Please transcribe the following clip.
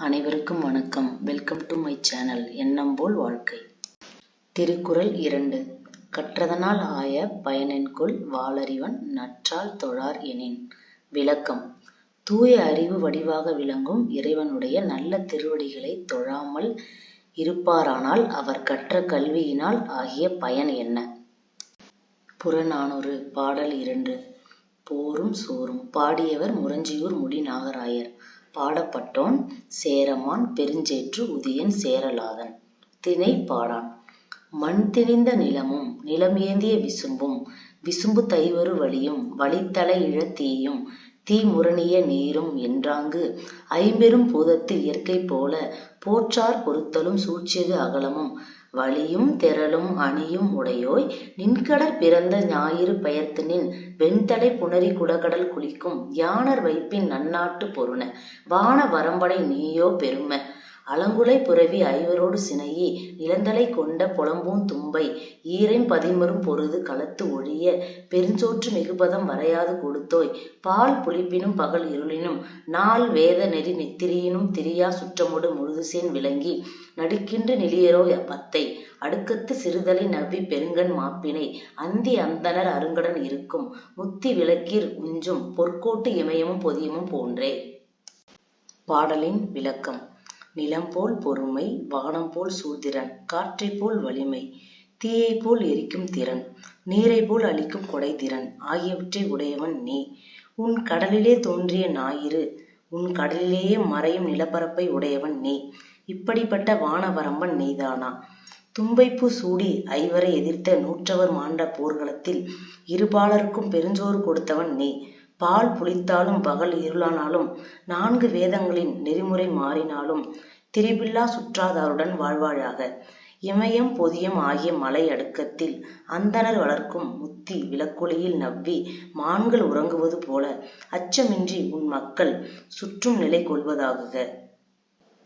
அனைவருக்கும் வணக்கம். Welcome to my channel எண்ணம் போல் வாழ்க்கை. திருக்குறள் இரண்டு. கற்றதனால் ஆய பயனென்கொள் வாளறிவன் நற்றால் தொழார் எனின். விளக்கம். தூய அறிவு வடிவாக விளங்கும் இறைவனுடைய நல்ல திருவடிகளை தொழாமல் இருப்பாரானால் அவர் கற்ற கல்வியினால் ஆகிய பயன் என்ன? புறநானூறு பாடல் இரண்டு. போரும் சோறும். பாடியவர் முரஞ்சியூர் முடி நாகராயர் பாடப்பட்டோன் சேரமான் பெருஞ்சேற்று உதியன் சேரலாதன். திணை பாடான். மண் திணிந்த நிலமும் நிலமேந்திய விசும்பும் விசும்பு தைவரு வழியும் வழித்தலை இழத்தீயும் தீ முரணிய நீரும் என்றாங்கு ஐம்பெரும் பூதத்து இயற்கை போல போற்றார் பொருத்தலும் சூழ்ச்சியது அகலமும். வழியும் திரளும் அணியும் உடையோய் நின்கடற் பிறந்த ஞாயிறு பெயர்த்துநின் வெண்தலை புணரி குடகடல் குளிக்கும் யானர் வைப்பின் நன்னாட்டு பொருண வான வரம்படை நீயோ பெரும அலங்குலை புரவி ஐவரோடு சினையி நிலந்தலை கொண்ட புலம்பும் தும்பை ஈரைம் பதிமரும் பொருது களத்து ஒழிய பெருஞ்சோற்று மிகுபதம் வரையாது கொடுத்தோய் பால் புளிப்பினும் பகல் இருளினும் நாள் வேத நெறி நித்திரியினும் திரியா சுற்றமொடு முழுதுசேன் விளங்கி நடுக்கின்று நிலியரோ பத்தை அடுக்கத்து சிறுதலை நவ்வி பெருங்கண் மாப்பினை அந்தி அந்தனர் அருங்கடன் இருக்கும் முத்தி விளக்கீர் உஞ்சும் பொற்கோட்டு இமயமும் பொதியமும் போன்றே. பாடலின் விளக்கம். நிலம் போல் பொறுமை வானம் போல் சூழ்திறன் காற்றைப் போல் வலிமை தீயை போல் எரிக்கும் திறன் நீரைப் போல் அளிக்கும் கொடைத்திறன் ஆகியவற்றை உடையவன் நீ. உன் கடலிலே தோன்றிய ஞாயிறு உன் கடலிலேயே மறையும் நிலப்பரப்பை உடையவன் நீ. இப்படிப்பட்ட வானவரம்பன் நீதானா? தும்பைப்பூ சூடி ஐவரை எதிர்த்த நூற்றவர் மாண்ட போர்க்களத்தில் இருபாலருக்கும் பெருஞ்சோறு கொடுத்தவன் நீ. பால் புளித்தாலும் பகல் இருளானாலும் நான்கு வேதங்களின் நெறிமுறை மாறினாலும் திரிபில்லா சுற்றாதாருடன் வாழ்வாழாக இமயம் பொதியம் ஆகிய மலை அடுக்கத்தில் அந்தணர் வளர்க்கும் முத்தி விளக்கொளியில் நவ்வி மான்கள் உறங்குவது போல அச்சமின்றி உன் மக்கள் சுற்றும் நிலை கொள்வதாகுக.